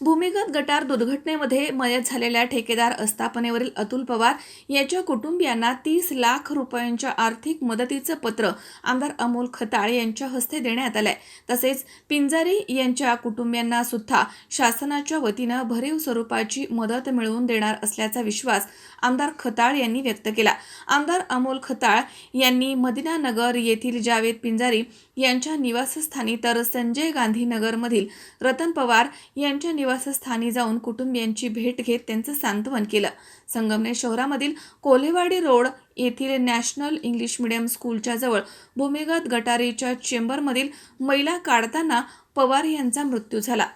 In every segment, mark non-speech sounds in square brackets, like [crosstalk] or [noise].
भूमिगत गटार दुर्घटनेमध्ये मयत झालेल्या ठेकेदार आस्थापनेवरील अतुल पवार याच्या कुटुंबियांना तीस लाख रुपयांच्या आर्थिक मदतीचं पत्र आमदार अमोल खताळ यांच्या हस्ते देण्यात आलंय. तसेच पिंजारी यांच्या कुटुंबियांना सुद्धा शासनाच्या वतीनं भरीव स्वरूपाची मदत मिळवून देणार असल्याचा विश्वास आमदार खताळ यांनी व्यक्त केला. आमदार अमोल खताळ यांनी मदिनानगर येथील जावेद पिंजारी यांच्या निवासस्थानी तर संजय गांधीनगरमधील रतन पवार यांच्या निवासस्थानी जाऊन कुटुंबियांची भेट घेत त्यांचं सांत्वन केलं. संगमनेर शहरामधील कोल्हेवाडी रोड येथील नॅशनल इंग्लिश मिडियम स्कूलच्या जवळ भूमिगत गटारीच्या चेंबरमधील मैला काढताना पवार यांचा मृत्यू झाला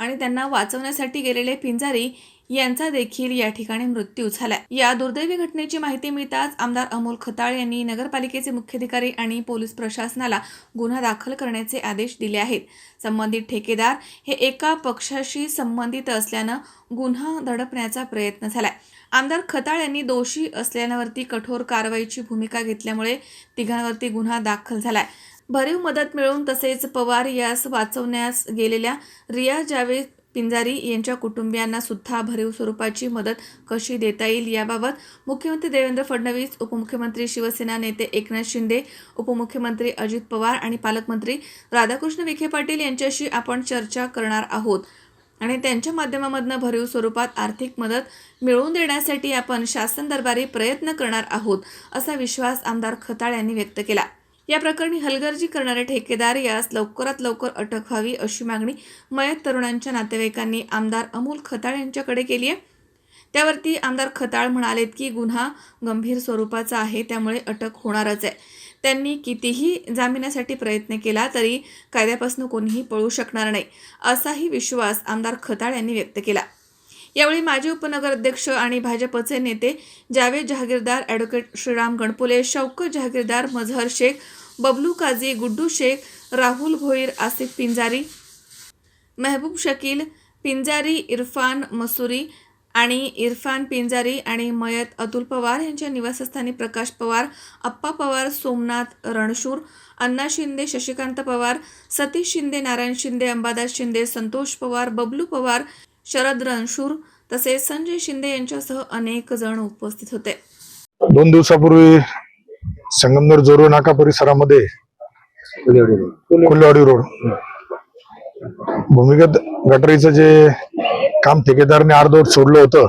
आणि त्यांना वाचवण्यासाठी गेलेले पिंजारी यांचा देखील या ठिकाणी मृत्यू झाला या दुर्दैवी घटनेची माहिती मिळताच आमदार अमोल खताळ यांनी नगरपालिकेचे मुख्याधिकारी आणि पोलीस प्रशासनाला गुन्हा दाखल करण्याचे आदेश दिले आहेत. संबंधित ठेकेदार हे एका पक्षाशी संबंधित असल्यानं गुन्हा दडपण्याचा प्रयत्न झालाय. आमदार खताळ यांनी दोषी असल्यावरती कठोर कारवाईची भूमिका घेतल्यामुळे तिघांवरती गुन्हा दाखल झालाय. भरीव मदत मिळवून तसेच पवार यास वाचवण्यास गेलेल्या रिया जावेद पिंजारी यांच्या कुटुंबियांना सुद्धा भरीव स्वरूपाची मदत कशी देता येईल याबाबत मुख्यमंत्री देवेंद्र फडणवीस उपमुख्यमंत्री शिवसेना नेते एकनाथ शिंदे उपमुख्यमंत्री अजित पवार आणि पालकमंत्री राधाकृष्ण विखे पाटील यांच्याशी आपण चर्चा करणार आहोत. आणि त्यांच्या माध्यमामधनं भरीव स्वरूपात आर्थिक मदत मिळवून देण्यासाठी आपण शासन दरबारी प्रयत्न करणार आहोत असा विश्वास आमदार खताळ यांनी व्यक्त केला. या प्रकरणी हलगर्जी करणारे ठेकेदार यास लवकरात लवकर अटक व्हावी अशी मागणी मयत तरुणांच्या नातेवाईकांनी आमदार अमोल खताळ यांच्याकडे केली आहे. त्यावरती आमदार खताळ म्हणालेत की गुन्हा गंभीर स्वरूपाचा आहे त्यामुळे अटक होणारच आहे. त्यांनी कितीही जामिनासाठी प्रयत्न केला तरी कायद्यापासून कोणीही पळू शकणार नाही असाही विश्वास आमदार खताळ यांनी व्यक्त केला. यावेळी माजी उपनगराध्यक्ष आणि भाजपचे नेते जावेद जहागीरदार ॲडव्होकेट श्रीराम गणपुले शौकत जहागीरदार मझहर शेख बबलू काझी गुड्डू शेख राहुल भोईर आसिफ पिंजारी मेहबूब शकील पिंजारी इरफान मसुरी आणि इरफान पिंजारी आणि मयत अतुल पवार यांच्या निवासस्थानी प्रकाश पवार अप्पा पवार सोमनाथ रणशूर अण्णा शिंदे शशिकांत पवार सतीश शिंदे नारायण शिंदे अंबादास शिंदे संतोष पवार बबलू पवार शरद रणशूर तसेच संजय शिंदे यांच्यासह अनेक जण उपस्थित होते. दोन दिवसापूर्वी संगमनेर जोरो नाका परिसरामध्ये कुल्लेवाडी रोड. भूमिगत गटरीचं जे काम ठेकेदारने अर्धवट सोडलं होतं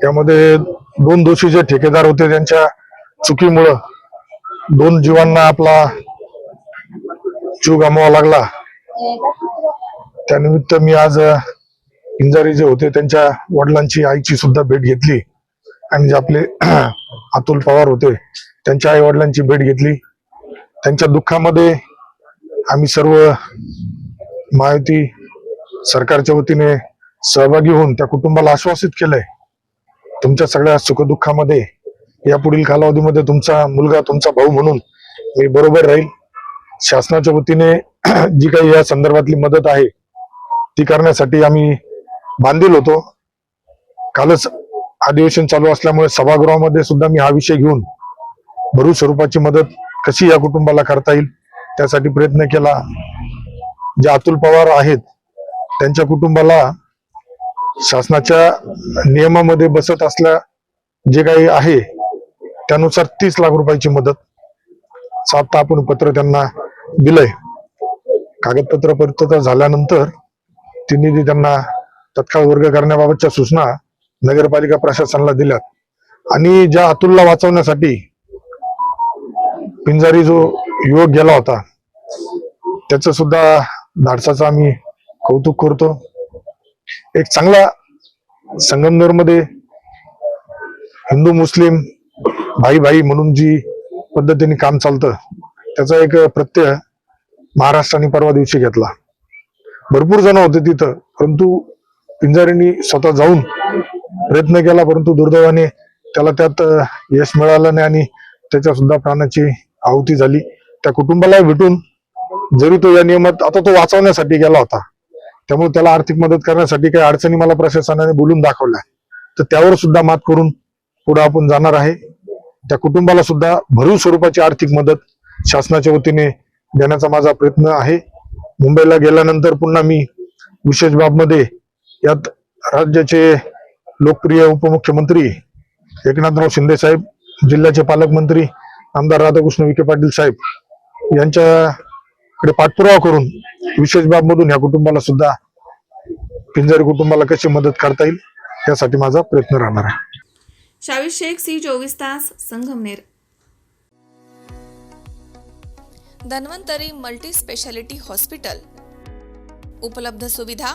त्यामध्ये दोन दोषी जे ठेकेदार होते त्यांच्या चुकीमुळं दोन जीवांना आपला जीव गमावा लागला. त्यानिमित्त मी आज इंजारी पिंजारी जे होते त्यांच्या वडिलांची आईची सुद्धा भेट घेतली. आणि जे आपले [clears throat] अतुल पवार होते त्यांच्या आई वडिलांची भेट घेतली. त्यांच्या दुःखामध्ये आम्ही सर्व महायुती सरकारच्या वतीने सहभागी होऊन त्या कुटुंबाला आश्वासित केलंय. तुमच्या सगळ्या सुखदुःखामध्ये या पुढील कालावधीमध्ये तुमचा मुलगा तुमचा भाऊ म्हणून मी बरोबर राहील. शासनाच्या वतीने [clears throat] जी काही या संदर्भातली मदत आहे ती करण्यासाठी आम्ही बांधील होतो. कालच अधिवेशन चालू असल्यामुळे सभागृहामध्ये सुद्धा मी हा विषय घेऊन भरू स्वरूपाची मदत कशी या कुटुंबाला करता येईल त्यासाठी प्रयत्न केला. जे अतुल पवार आहेत त्यांच्या कुटुंबाला शासनाच्या नियमामध्ये बसत असल्या जे काही आहे त्यानुसार तीस लाख रुपयाची मदत. सात आपण पत्र त्यांना दिलंय. कागदपत्र पूर्तता झाल्यानंतर ती निधी त्यांना तत्काळ वर्ग करण्याबाबतच्या सूचना नगरपालिका प्रशासनाला दिल्यात. आणि ज्या अतुलला वाचवण्यासाठी पिंजारी जो युवक गेला होता त्याच सुद्धा धाडसाचं आम्ही कौतुक करतो. एक चांगला संगमनेरमध्ये हिंदू मुस्लिम भाई भाई म्हणून जी पद्धतीने काम चालतं त्याचा एक प्रत्यय महाराष्ट्राने परवा दिवशी घेतला. भरपूर जण होते तिथं परंतु पिंजारींनी स्वतः जाऊन प्रयत्न केला परंतु दुर्दैवाने त्याला त्यात यश मिळालं नाही आणि त्याच्या सुद्धा प्राणाची आहुती झाली. त्या कुटुंबाला भेटून जरी तो या नियमात आता तो वाचवण्यासाठी गेला होता त्यामुळे त्याला आर्थिक मदत करण्यासाठी काही अडचणी मला प्रशासनाने बोलून दाखवल्या. तर त्यावर सुद्धा मात करून पुढे आपण जाणार आहे. त्या कुटुंबाला सुद्धा भरीव स्वरूपाची आर्थिक मदत शासनाच्या वतीने देण्याचा माझा प्रयत्न आहे. मुंबईला गेल्यानंतर पुन्हा मी विशेष बाबमध्ये यात राज्याचे लोकप्रिय उपमुख्यमंत्री एकनाथराव शिंदे साहेब जिल्ह्याचे पालकमंत्री आमदार राधाकृष्ण विखे पाटील साहेब यांच्याकडे पाठपुरावा करून विशेष बाबमधून या कुटुंबाला सुद्धा पिंजारी कुटुंबाला कशी मदत करता येईल यासाठी माझा प्रयत्न राहणार आहे. शावीर शेख सी चोवीस तास Sangamner. Dhanvantari multi speciality hospital. उपलब्ध सुविधा